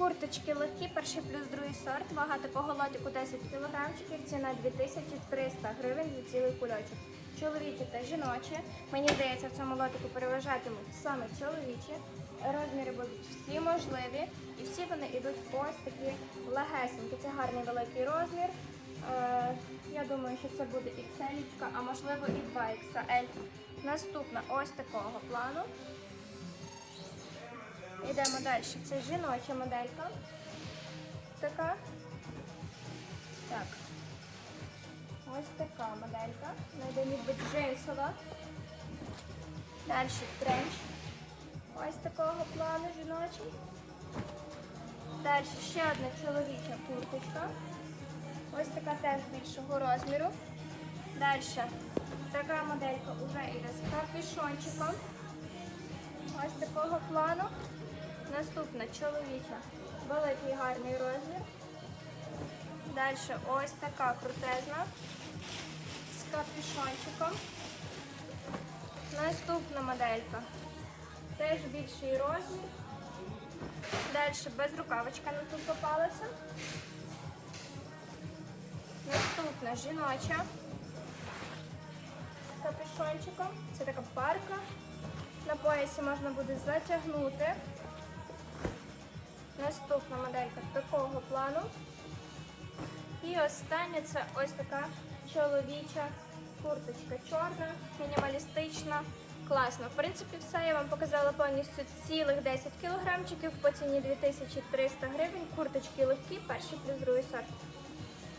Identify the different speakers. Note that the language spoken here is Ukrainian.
Speaker 1: Курточки легкі, перший плюс другий сорт. Вага такого лотику 10 кілограмчиків, ціна 2300 гривень за цілий кульочок. Чоловічі та жіночі. Мені здається, в цьому лотику переважатимуть саме чоловічі. Розміри будуть всі можливі, і всі вони йдуть ось такі легесенькі. Це гарний великий розмір. Е, я думаю, що це буде і XL, а можливо і 2XL. Наступна ось такого плану. Йдемо далі. Це жіноча моделька. Така. Так. Ось така моделька. Найде ніби джинсова. Далі тренч. Ось такого плану жіночий. Далі ще одна чоловіча курточка. Ось така теж більшого розміру. Далі така моделька вже йде з капюшончиком. Ось такого плану. Наступна чоловіча. Великий гарний розмір. Далі ось така крутезна з капюшончиком. Наступна моделька. Теж більший розмір. Далі без рукавичка нам тут попалася. Наступна жіноча з капюшончиком. Це така парка. На поясі можна буде затягнути. Наступна моделька такого плану. І остання це ось така чоловіча курточка чорна, мінімалістична, класна. В принципі, все я вам показала повністю цілих 10 кілограмчиків по ціні 2300 гривень. Курточки легкі, перший плюс другий сорт.